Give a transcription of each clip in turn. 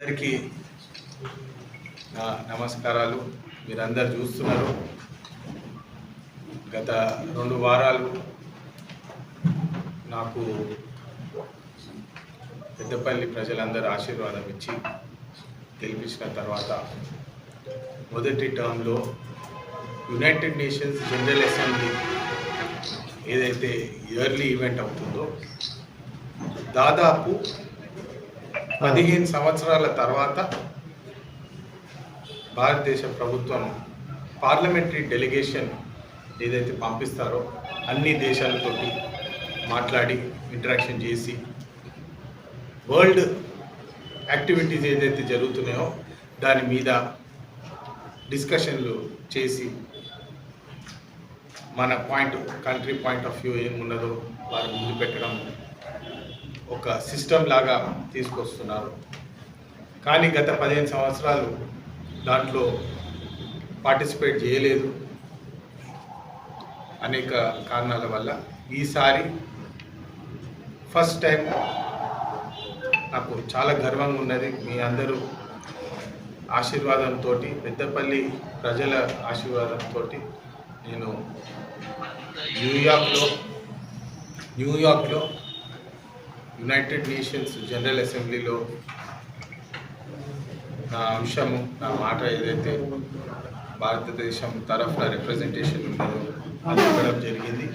అందరికీ నా నమస్కారాలు. మీరందరు చూస్తున్నారు. గత రెండు వారాలు నాకు పెద్దపల్లి ప్రజలందరూ ఆశీర్వాదం ఇచ్చి గెలిపించిన తర్వాత మొదటి టర్మ్లో యునైటెడ్ నేషన్స్ జనరల్ అసెంబ్లీ ఏదైతే ఇయర్లీ ఈవెంట్ అవుతుందో దాదాపు పదిహేను సంవత్సరాల తర్వాత భారతదేశ ప్రభుత్వం పార్లమెంటరీ డెలిగేషన్ ఏదైతే పంపిస్తారో అన్ని దేశాలతోటి మాట్లాడి ఇంటరాక్షన్ చేసి వరల్డ్ యాక్టివిటీస్ ఏదైతే జరుగుతున్నాయో దాని మీద డిస్కషన్లు చేసి మన point country point of view ఏమున్నదో వారు ముందు పెట్టడం ఒక సిస్టమ్ లాగా తీసుకొస్తున్నారు. కానీ గత పదిహేను సంవత్సరాలు దాంట్లో పార్టిసిపేట్ చేయలేదు. అనేక కారణాల వల్ల ఈసారి ఫస్ట్ టైం నాకు చాలా గర్వంగా ఉన్నది. మీ అందరూ ఆశీర్వాదంతో పెద్దపల్లి ప్రజల ఆశీర్వాదంతో నేను న్యూయార్క్లో న్యూయార్క్లో యునైటెడ్ నేషన్స్ జనరల్ అసెంబ్లీలో నా అంశము నా మాట ఏదైతే భారతదేశం తరఫున రిప్రజెంటేషన్ ఉందో అది ఇవ్వడం జరిగింది.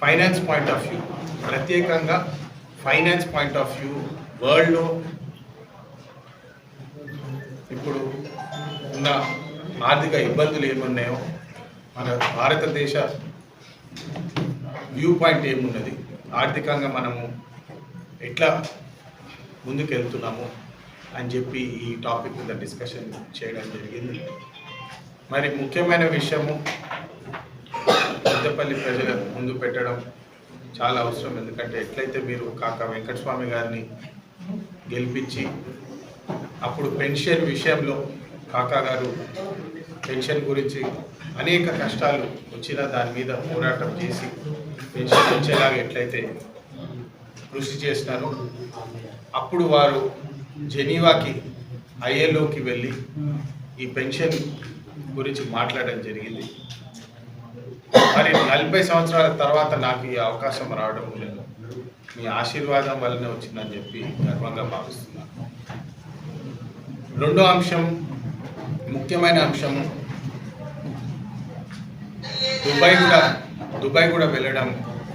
ఫైనాన్స్ పాయింట్ ఆఫ్ వ్యూ ప్రత్యేకంగా ఫైనాన్స్ పాయింట్ ఆఫ్ వ్యూ వరల్డ్లో ఇప్పుడు ఉన్న ఆర్థిక ఇబ్బందులు ఏమున్నాయో మన భారతదేశ వ్యూ పాయింట్ ఏమున్నది? ఆర్థికంగా మనము ఎట్లా ముందుకెళ్తున్నాము అని చెప్పి ఈ టాపిక్ మీద డిస్కషన్ చేయడం జరిగింది. మరి ముఖ్యమైన విషయము పెద్దపల్లి ప్రజల ముందు పెట్టడం చాలా అవసరం. ఎందుకంటే ఎట్లయితే మీరు కాక వెంకటస్వామి గారిని గెలిపించి అప్పుడు పెన్షన్ విషయంలో కాకా గారు పెన్షన్ గురించి అనేక కష్టాలు వచ్చిన దాని మీద పోరాటం చేసి పెన్షన్ వచ్చేలాగా ఎట్లయితే కృషి చేసినారు అప్పుడు వారు జెనీవాకి ఐఏలోకి వెళ్ళి ఈ పెన్షన్ గురించి మాట్లాడడం జరిగింది. మరి నలభై సంవత్సరాల తర్వాత నాకు ఈ అవకాశం రావడం లేదు. మీ ఆశీర్వాదం వల్లనే వచ్చిందని చెప్పి గర్వంగా భావిస్తున్నాను రెండో అంశం ముఖ్యమైన అంశం దుబాయ్ కూడా దుబాయ్ కూడా వెళ్ళడం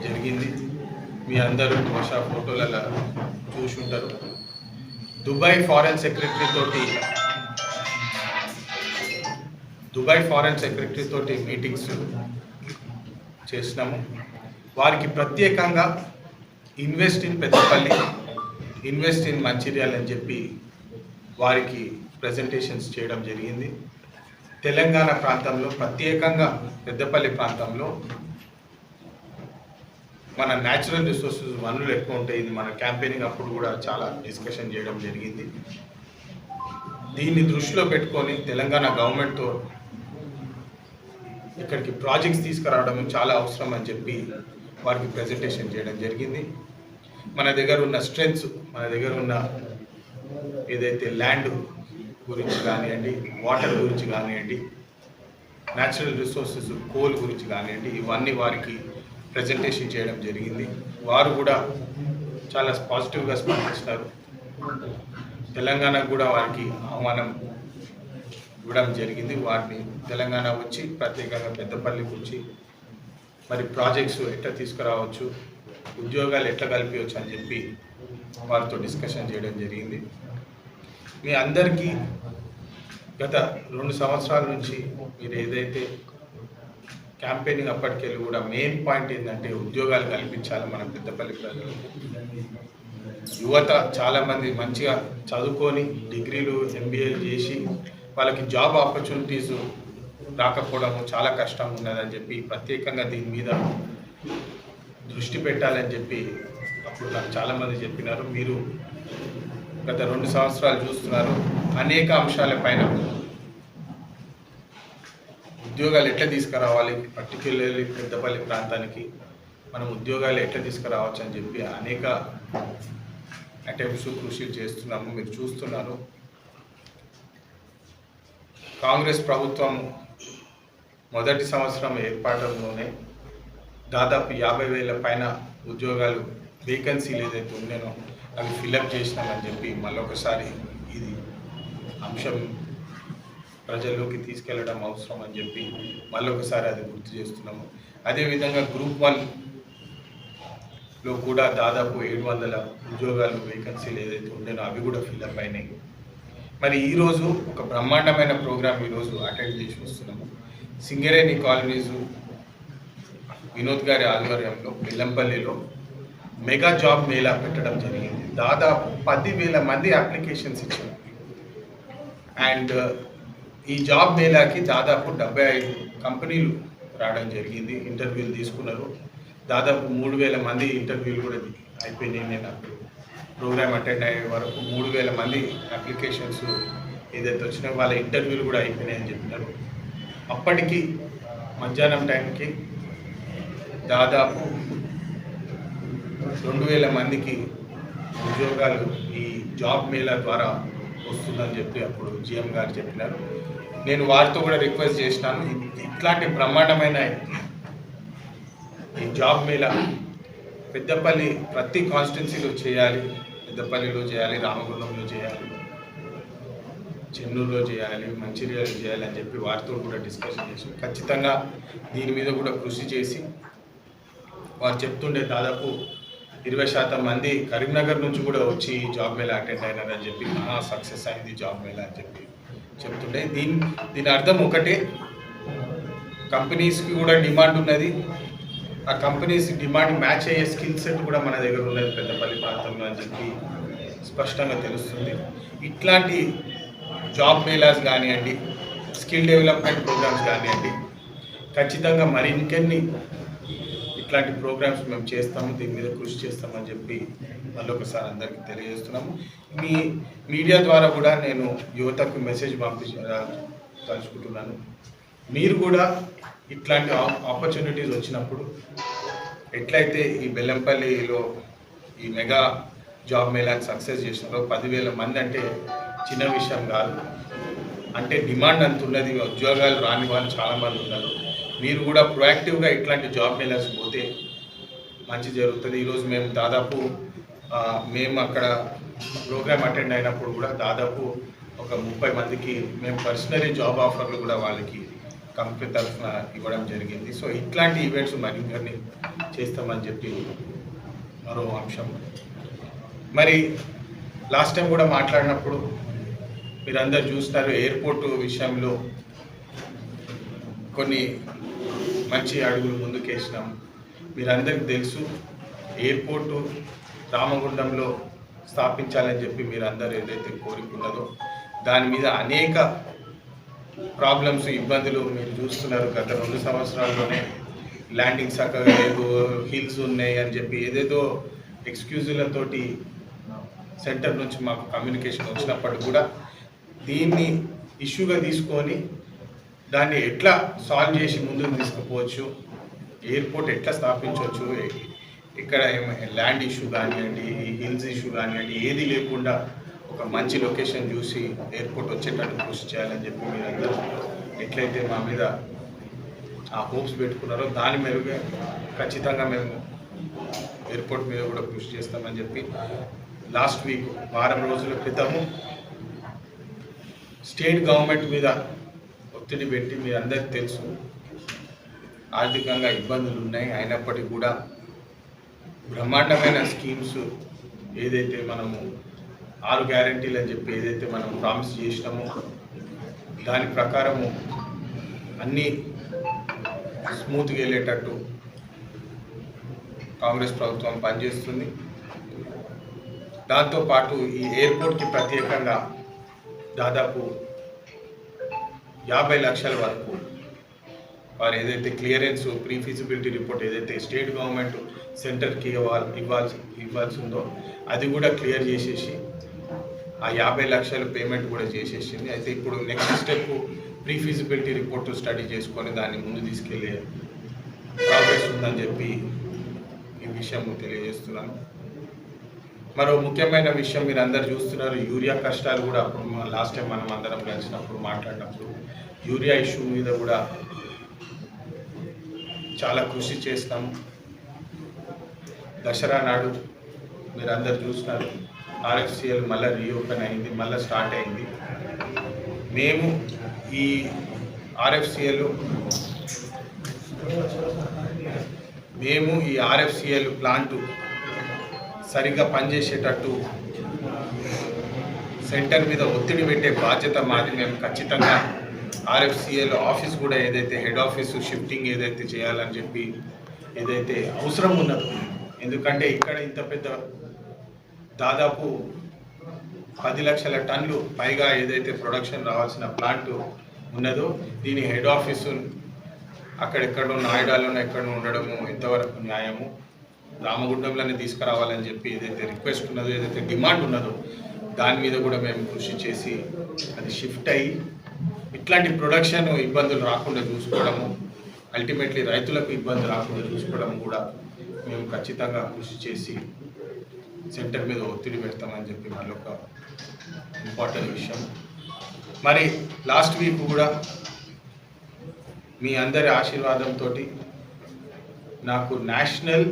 జరిగింది. మీ అందరూ బహుశా ఫోటోలలో చూసి ఉంటారు. దుబాయ్ ఫారెన్ సెక్రటరీ తోటి దుబాయ్ ఫారెన్ సెక్రటరీ తోటి మీటింగ్స్ చేసినాము. వారికి ప్రత్యేకంగా invest in Peddapalli invest in Mancherial అని చెప్పి వారికి ప్రజెంటేషన్స్ చేయడం జరిగింది. తెలంగాణ ప్రాంతంలో ప్రత్యేకంగా పెద్దపల్లి ప్రాంతంలో మన న్యాచురల్ రిసోర్సెస్ వనరులు ఎక్కువ ఉంటాయి ఇది మన క్యాంపెయినింగ్ అప్పుడు కూడా చాలా డిస్కషన్ చేయడం జరిగింది. దీన్ని దృష్టిలో పెట్టుకొని తెలంగాణ గవర్నమెంట్తో ఇక్కడికి ప్రాజెక్ట్స్ తీసుకురావడం చాలా అవసరం అని చెప్పి వారికి ప్రజెంటేషన్ చేయడం జరిగింది. మన దగ్గర ఉన్న స్ట్రెంగ్స్ మన దగ్గర ఉన్న ఏదైతే ల్యాండ్ గురించి కానివ్వండి వాటర్ గురించి కానివ్వండి న్యాచురల్ రిసోర్సెస్ కోల్ గురించి కానివ్వండి ఇవన్నీ వారికి ప్రజెంటేషన్ చేయడం జరిగింది. వారు కూడా చాలా పాజిటివ్గా స్పందిస్తారు. తెలంగాణకు కూడా వారికి ఆహ్వానం ఇవ్వడం జరిగింది. వారిని తెలంగాణ వచ్చి ప్రత్యేకంగా పెద్దపల్లికి వచ్చి మరి ప్రాజెక్ట్స్ ఎట్లా తీసుకురావచ్చు ఉద్యోగాలు ఎట్లా కల్పించవచ్చు అని చెప్పి వారితో డిస్కషన్ చేయడం జరిగింది. మీ అందరికీ గత రెండు సంవత్సరాల నుంచి మీరు ఏదైతే క్యాంపెయినింగ్ అప్పటికెళ్ళి కూడా మెయిన్ పాయింట్ ఏంటంటే ఉద్యోగాలు కల్పించాలి మన పెద్దపల్లి ప్రజలకు యువత చాలామంది మంచిగా చదువుకొని డిగ్రీలు ఎంబీఏలు చేసి వాళ్ళకి జాబ్ ఆపర్చునిటీస్ రాకపోవడం చాలా కష్టంగా ఉన్నదని చెప్పి ప్రత్యేకంగా దీని మీద దృష్టి పెట్టాలని చెప్పి అప్పుడు నాకు చాలామంది చెప్పినారు. మీరు గత రెండు సంవత్సరాలు చూస్తున్నారు. అనేక అంశాలపైన ఉద్యోగాలు ఎట్లా తీసుకురావాలి? పట్టుకెళ్ళి పెద్దపల్లి ప్రాంతానికి మనం ఉద్యోగాలు ఎట్లా తీసుకురావచ్చు అని చెప్పి అనేక అటెంప్ట్స్ కృషి చేస్తున్నాము. మీరు చూస్తున్నారు. కాంగ్రెస్ ప్రభుత్వం మొదటి సంవత్సరం ఏర్పాటులోనే దాదాపు యాభై వేల పైన ఉద్యోగాలు వేకెన్సీలు ఏదైతే ఉన్నాయో అవి ఫిలప్ చేసినామని చెప్పి మళ్ళొకసారి ఇది అంశం ప్రజల్లోకి తీసుకెళ్ళడం అవసరం అని చెప్పి మళ్ళొకసారి అది గుర్తు చేస్తున్నాము. అదేవిధంగా గ్రూప్ వన్లో కూడా దాదాపు ఏడు వందల ఉద్యోగాలు వేకెన్సీలు ఏదైతే ఉండేనో అవి కూడా ఫిలప్ అయినాయి. మరి ఈరోజు ఒక బ్రహ్మాండమైన ప్రోగ్రామ్ ఈరోజు అటెండ్ చేసి వస్తున్నాము. సింగరేణి కాలనీస్ వినోద్ గారి ఆధ్వర్యంలో బెల్లంపల్లిలో మెగా జాబ్ మేళా పెట్టడం జరిగింది. దాదాపు పదివేల మంది అప్లికేషన్స్ ఇచ్చారు. అండ్ ఈ జాబ్ మేళాకి దాదాపు డెబ్బై ఐదు కంపెనీలు రావడం జరిగింది ఇంటర్వ్యూలు తీసుకున్నారు. దాదాపు మూడు వేల మంది ఇంటర్వ్యూలు కూడా అయిపోయినాయి నేను అప్పుడు. ప్రోగ్రామ్ అటెండ్ అయ్యే వరకు మూడు వేల మంది అప్లికేషన్స్ ఏదైతే వచ్చినాయో వాళ్ళ ఇంటర్వ్యూలు కూడా అయిపోయినాయి అని చెప్పినారు. అప్పటికి మధ్యాహ్నం టైంకి దాదాపు రెండు వేల మందికి ఉద్యోగాలు ఈ జాబ్ మేళా ద్వారా వస్తుందని చెప్పి అప్పుడు జిఎం గారు చెప్పినారు. నేను వారితో కూడా రిక్వెస్ట్ చేసినాను. ఇట్లాంటి బ్రహ్మాండమైన ఈ జాబ్ మేళా పెద్దపల్లి ప్రతి కాన్స్టిట్యున్సీలో చేయాలి. పెద్దపల్లిలో చేయాలి రామగుండంలో చేయాలి చెన్నూరులో చేయాలి మంచిర్యాలలో చేయాలి అని చెప్పి వారితో కూడా డిస్కషన్ చేసి ఖచ్చితంగా దీని మీద కూడా కృషి చేసి వారు చెప్తుండే దాదాపు ఇరవై శాతం మంది కరీంనగర్ నుంచి కూడా వచ్చి ఈ జాబ్ మేళ అటెండ్ అయినారని చెప్పి మహా సక్సెస్ అయింది జాబ్ మేళ అని చెప్పి చెప్తుండే. దీని దీని అర్థం ఒకటే. కంపెనీస్కి కూడా డిమాండ్ ఉన్నది. ఆ కంపెనీస్ డిమాండ్ మ్యాచ్ అయ్యే స్కిల్ సెట్ కూడా మన దగ్గర ఉన్నది పెద్దపల్లి ప్రాంతంలో అని చెప్పి స్పష్టంగా తెలుస్తుంది. ఇట్లాంటి జాబ్ మేళాస్ కానివ్వండి స్కిల్ డెవలప్మెంట్ ప్రోగ్రామ్స్ కానివ్వండి ఖచ్చితంగా మరి ఇంకెన్ని ఇట్లాంటి ప్రోగ్రామ్స్ మేము చేస్తాము దీని మీద కృషి చేస్తామని చెప్పి మళ్ళీ ఒకసారి అందరికీ తెలియజేస్తున్నాము. మీ మీడియా ద్వారా కూడా నేను యువతకు మెసేజ్ పంపించదలుచుకుంటున్నాను మీరు కూడా ఇట్లాంటి ఆపర్చునిటీస్ వచ్చినప్పుడు ఎట్లయితే ఈ బెల్లంపల్లిలో ఈ మెగా జాబ్ మేళాని సక్సెస్ చేసినారో పదివేల మంది అంటే చిన్న విషయం కాదు. అంటే డిమాండ్ అంత ఉన్నది ఉద్యోగాలు రాని వాళ్ళు చాలామంది ఉన్నారు. మీరు కూడా ప్రొయాక్టివ్గా ఇట్లాంటి జాబ్ మేళాస్ పోతే మంచి జరుగుతుంది. ఈరోజు మేము దాదాపు మేము అక్కడ ప్రోగ్రామ్ అటెండ్ అయినప్పుడు కూడా దాదాపు ఒక ముప్పై మందికి మేము పర్సనలీ జాబ్ ఆఫర్లు కూడా వాళ్ళకి కంపెనీ తరఫున ఇవ్వడం జరిగింది. సో ఇట్లాంటి ఈవెంట్స్ మరిన్ని చేస్తామని చెప్పి మరో అంశం. మరి లాస్ట్ టైం కూడా మాట్లాడినప్పుడు మీరందరూ చూస్తారు ఎయిర్పోర్ట్ విషయంలో కొన్ని మంచి అడుగులు ముందుకేసినాం. మీరందరికీ తెలుసు ఎయిర్పోర్టు రామగుండంలో స్థాపించాలని చెప్పి మీరందరూ ఏదైతే కోరుకున్నదో దాని మీద అనేక ప్రాబ్లమ్స్ ఇబ్బందులు మీరు చూస్తున్నారు గత రెండు సంవత్సరాల్లోనే. ల్యాండింగ్ చక్కగా లేదు హిల్స్ ఉన్నాయి అని చెప్పి ఏదేదో ఎక్స్క్యూజులతోటి సెంటర్ నుంచి మాకు కమ్యూనికేషన్ వచ్చినప్పటికి కూడా దీన్ని ఇష్యూగా తీసుకొని దాన్ని ఎట్లా సాల్వ్ చేసి ముందుకు తీసుకుపోవచ్చు? ఎయిర్పోర్ట్ ఎట్లా స్థాపించవచ్చు? ఇక్కడ ల్యాండ్ ఇష్యూ కానివ్వండి హిల్స్ ఇష్యూ కానివ్వండి ఏది లేకుండా ఒక మంచి లొకేషన్ చూసి ఎయిర్పోర్ట్ వచ్చేటట్టు కృషి చేయాలని చెప్పి మీరందరూ ఎట్లయితే మా మీద ఆ హోప్స్ పెట్టుకున్నారో దాని మెరుగే ఖచ్చితంగా మేము ఎయిర్పోర్ట్ మీద కూడా కృషి చేస్తామని చెప్పి లాస్ట్ వీక్ వారం రోజుల క్రితము స్టేట్ గవర్నమెంట్ మీద ఒత్తిడి పెట్టి మీ అందరికి తెలుసు. ఆర్థికంగా ఇబ్బందులు ఉన్నాయి. అయినప్పటికీ కూడా బ్రహ్మాండమైన స్కీమ్స్ ఏదైతే మనము ఆరు గ్యారంటీలు అని చెప్పి ఏదైతే మనం ప్రామిస్ చేసినామో దాని ప్రకారము అన్నీ స్మూత్గా వెళ్ళేటట్టు కాంగ్రెస్ ప్రభుత్వం పనిచేస్తుంది. దాంతోపాటు ఈ ఎయిర్పోర్ట్కి ప్రత్యేకంగా దాదాపు యాభై లక్షల వరకు వారు ఏదైతే క్లియరెన్స్ ప్రీ ఫిజిబిలిటీ రిపోర్ట్ ఏదైతే స్టేట్ గవర్నమెంట్ సెంటర్కి ఇవ్వాలి ఇవ్వాల్సి ఇవ్వాల్సి ఉందో అది కూడా క్లియర్ చేసేసి ఆ యాభై లక్షల పేమెంట్ కూడా చేసేసింది. అయితే ఇప్పుడు next step pre feasibility report study చేసుకొని దాన్ని ముందు తీసుకెళ్ళే ప్రోగ్రెస్ ఉందని చెప్పి ఈ విషయం తెలియజేస్తున్నాను. మరో ముఖ్యమైన విషయం మీరు అందరు చూస్తున్నారు యూరియా కష్టాలు కూడా అప్పుడు లాస్ట్ టైం మనం అందరం కలిసినప్పుడు మాట్లాడినప్పుడు యూరియా ఇష్యూ మీద కూడా చాలా కృషి చేస్తాం. దసరా నాడు మీరు అందరు చూస్తున్నారు ఆర్ఎఫ్సిఎల్ మళ్ళీ రీఓపెన్ అయింది మళ్ళీ స్టార్ట్ అయింది. మేము ఈ ఆర్ఎఫ్సిఎల్ మేము ఈ ఆర్ఎఫ్సిఎల్ ప్లాంట్ సరిగ్గా పనిచేసేటట్టు సెంటర్ మీద ఒత్తిడి పెట్టే బాధ్యత మాది. మేము ఖచ్చితంగా ఆర్ఎఫ్సిఏలో ఆఫీస్ కూడా ఏదైతే హెడ్ ఆఫీస్ షిఫ్టింగ్ ఏదైతే చేయాలని చెప్పి ఏదైతే అవసరం ఉన్నదో ఎందుకంటే ఇక్కడ ఇంత పెద్ద దాదాపు పది లక్షల టన్లు పైగా ఏదైతే ప్రొడక్షన్ రావాల్సిన ప్లాంట్ ఉన్నదో దీని హెడ్ ఆఫీసు అక్కడెక్కడో నాయిడాలోనే ఎక్కడో ఉండడము ఎంతవరకు న్యాయము. రామగుండంలోనే తీసుకురావాలని చెప్పి ఏదైతే రిక్వెస్ట్ ఉన్నదో ఏదైతే డిమాండ్ ఉన్నదో దాని మీద కూడా మేము కృషి చేసి అది షిఫ్ట్ అయ్యి ఇట్లాంటి ప్రొడక్షన్ ఇబ్బందులు రాకుండా చూసుకోవడము అల్టిమేట్లీ రైతులకు ఇబ్బంది రాకుండా చూసుకోవడం కూడా మేము ఖచ్చితంగా కృషి చేసి సెంటర్ మీద ఒత్తిడి పెడతామని చెప్పి మళ్ళీ ఒక ఇంపార్టెంట్ విషయం. మరి లాస్ట్ వీక్ కూడా మీ అందరి ఆశీర్వాదంతో నాకు నేషనల్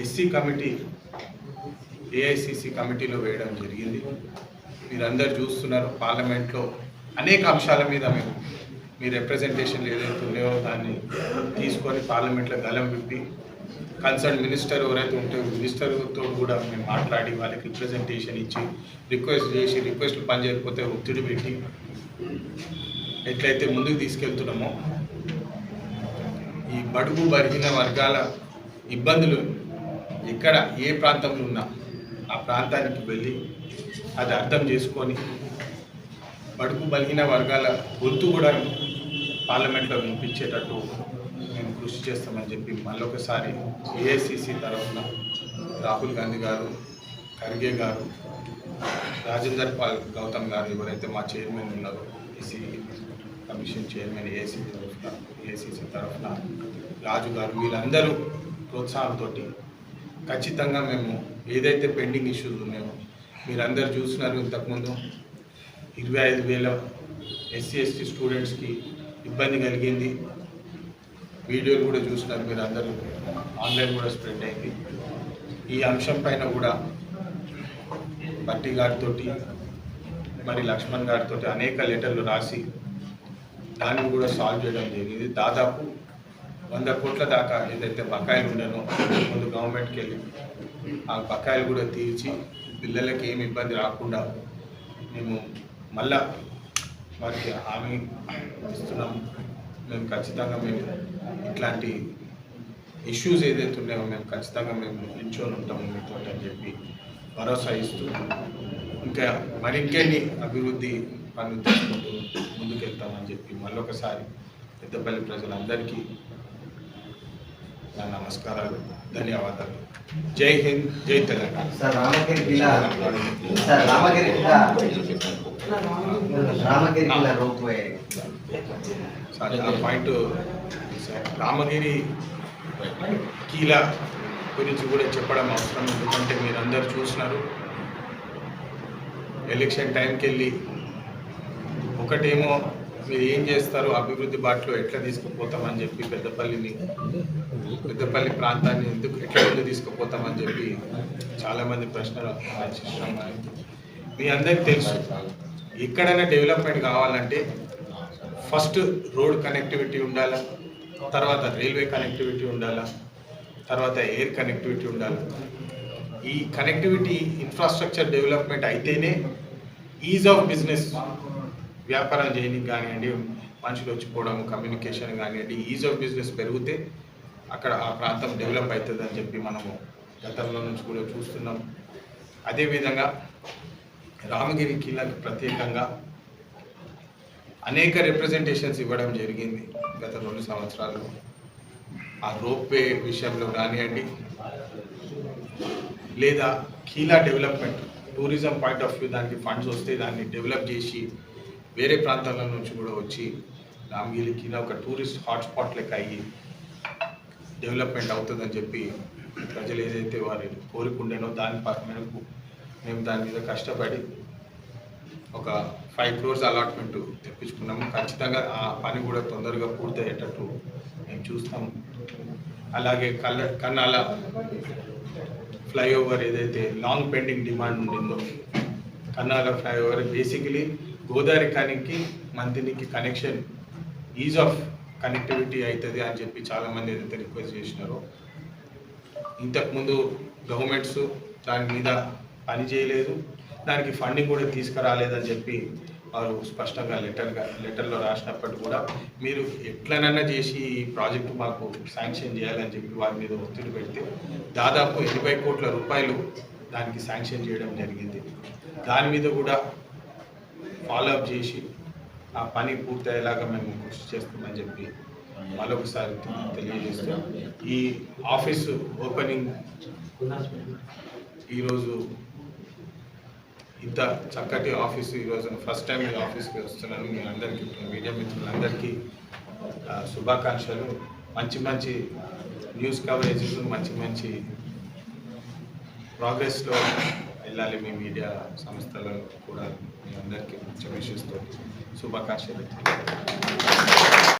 ఎస్సీ కమిటీ ఏఐసిసి కమిటీలో వేయడం జరిగింది. మీరందరు చూస్తున్నారు పార్లమెంట్లో అనేక అంశాల మీద మేము మీ రిప్రజెంటేషన్లు ఏదైతే ఉన్నాయో దాన్ని తీసుకొని పార్లమెంట్లో గలం విప్పి కన్సర్న్ మినిస్టర్ ఎవరైతే ఉంటే మినిస్టర్తో కూడా మేము మాట్లాడి వాళ్ళకి రిప్రజెంటేషన్ ఇచ్చి రిక్వెస్ట్ చేసి రిక్వెస్ట్లు పనిచేయకపోతే ఒత్తిడి పెట్టి ఎట్లయితే ముందుకు తీసుకెళ్తున్నామో ఈ బడుగు బరిగిన వర్గాల ఇబ్బందులు ఎక్కడ ఏ ప్రాంతంలో ఉన్నా ఆ ప్రాంతానికి వెళ్ళి అది అర్థం చేసుకొని బడుగు బలిగిన వర్గాల గొంతు కూడా పార్లమెంట్లో వినిపించేటట్టు మేము కృషి చేస్తామని చెప్పి మళ్ళొకసారి ఏఐసిసి తరఫున రాహుల్ గాంధీ గారు ఖర్గే గారు రాజేందర్ పాల్ గౌతమ్ గారు ఎవరైతే మా చైర్మన్ ఉన్నారో ఈసీ కమిషన్ చైర్మన్ ఏసీ తరఫున ఏసీసీ తరఫున రాజు గారు వీళ్ళందరూ ప్రోత్సాహంతో ఖచ్చితంగా మేము ఏదైతే పెండింగ్ ఇష్యూస్ ఉన్నాయో మీరందరూ చూసినారు ఇంతకుముందు ఇరవై ఐదు వేల ఎస్సీ ఎస్టీ స్టూడెంట్స్కి ఇబ్బంది కలిగింది. వీడియోలు కూడా చూసినారు మీరు అందరూ ఆన్లైన్ కూడా స్ప్రెడ్ అయింది. ఈ అంశం పైన కూడా బట్టి గారితో మరి లక్ష్మణ్ గారితో అనేక లెటర్లు రాసి దాన్ని కూడా సాల్వ్ చేయడం జరిగింది. దాదాపు వంద కోట్ల దాకా ఏదైతే బకాయిలు ఉండనో ముందు గవర్నమెంట్కి వెళ్ళి ఆ బకాయిలు కూడా తీర్చి పిల్లలకి ఏమి ఇబ్బంది రాకుండా మేము మళ్ళా వారికి హామీ ఇస్తున్నాం. మేము ఖచ్చితంగా మేము ఇట్లాంటి ఇష్యూస్ ఏదైతే ఉన్నాయో మేము ఖచ్చితంగా మేము నిల్చొని ఉంటాము మీతో అని చెప్పి భరోసా ఇస్తూ ఇంకా మరింకెన్ని అభివృద్ధి పనులు తీసుకుంటూ ముందుకెళ్తామని చెప్పి మళ్ళొకసారి పెద్దపల్లి ప్రజలందరికీ నా నమస్కారాలు ధన్యవాదాలు. జై హింద్ జై తెలంగాణ. పాయింట్ సార్, రామగిరి కీల గురించి కూడా చెప్పడం అవసరం ఎందుకంటే మీరందరూ చూసినారు. ఎలక్షన్ టైంకి వెళ్ళి ఒకటేమో మీరు ఏం చేస్తారు? అభివృద్ధి బాటలో ఎట్లా తీసుకుపోతామని చెప్పి పెద్దపల్లిని పెద్దపల్లి ప్రాంతాన్ని ఎందుకు ఎట్లా ముందు తీసుకుపోతామని చెప్పి చాలామంది ప్రశ్నలు ఆలోచిస్తున్నాం మీ అందరికి తెలుసు ఎక్కడైనా డెవలప్మెంట్ కావాలంటే ఫస్ట్ రోడ్ కనెక్టివిటీ ఉండాలా తర్వాత రైల్వే కనెక్టివిటీ ఉండాలా తర్వాత ఎయిర్ కనెక్టివిటీ ఉండాలి. ఈ కనెక్టివిటీ ఇన్ఫ్రాస్ట్రక్చర్ డెవలప్మెంట్ అయితేనే ఈజ్ ఆఫ్ బిజినెస్ వ్యాపారం చేయడానికి కానివ్వండి మనుషులు వచ్చిపోవడం కమ్యూనికేషన్ కానివ్వండి ఈజ్ ఆఫ్ బిజినెస్ పెరిగితే అక్కడ ఆ ప్రాంతం డెవలప్ అవుతుంది అని చెప్పి మనము గతంలో నుంచి కూడా చూస్తున్నాం. అదేవిధంగా రామగిరి కిలాకి ప్రత్యేకంగా అనేక రిప్రజెంటేషన్స్ ఇవ్వడం జరిగింది గత రెండు సంవత్సరాలు ఆ రోప్వే విషయంలో కానివ్వండి లేదా కీలా development tourism point of view దానికి ఫండ్స్ వస్తే దాన్ని డెవలప్ చేసి వేరే ప్రాంతాల నుంచి కూడా వచ్చి రామగిరి ఒక టూరిస్ట్ హాట్స్పాట్ లెక్క అయ్యి డెవలప్మెంట్ అవుతుందని చెప్పి ప్రజలు ఏదైతే వారి కోరుకుండేనో దాని ప- మేరకు మేము దాని మీద కష్టపడి ఒక ఫైవ్ క్రోర్స్ అలాట్మెంట్ తెప్పించుకున్నాము. ఖచ్చితంగా ఆ పని కూడా తొందరగా పూర్తయ్యేటట్టు మేము చూస్తాము అలాగే కల్ల కన్నాల ఫ్లైఓవర్ ఏదైతే లాంగ్ పెండింగ్ డిమాండ్ ఉండిందో కన్నాల ఫ్లైఓవర్ బేసికలీ గోదావరి కానికి మంతినికి కనెక్షన్ ఈజ్ ఆఫ్ కనెక్టివిటీ అవుతుంది అని చెప్పి చాలామంది ఏదైతే రిక్వెస్ట్ చేసినారో ఇంతకుముందు గవర్నమెంట్స్ దాని మీద పని చేయలేదు దానికి ఫండింగ్ కూడా తీసుకురాలేదని చెప్పి వారు స్పష్టంగా లెటర్గా లెటర్లో రాసినప్పటికీ కూడా మీరు ఎట్లనైనా చేసి ఈ ప్రాజెక్టు మాకు శాంక్షన్ చేయాలని చెప్పి వారి మీద ఒత్తిడి పెడితే దాదాపు ఎనభై కోట్ల రూపాయలు దానికి శాంక్షన్ చేయడం జరిగింది. దాని మీద కూడా ఫాలోఅప్ చేసి ఆ పని పూర్తయ్యేలాగా మేము కృషి చేస్తామని చెప్పి మరొకసారి తెలియజేస్తూ ఈ ఆఫీసు ఓపెనింగ్ ఈరోజు ఇంత చక్కటి ఆఫీసు ఈరోజు ఫస్ట్ టైం ఈ ఆఫీస్కి వస్తున్నాను మీ అందరికీ మీడియా మిత్రులందరికీ శుభాకాంక్షలు. మంచి మంచి న్యూస్ కవరేజెస్ మంచి మంచి ప్రోగ్రెస్లో వెళ్ళాలి మీ మీడియా సంస్థలలో కూడా మీ అందరికీ శుభాకాంక్షలు.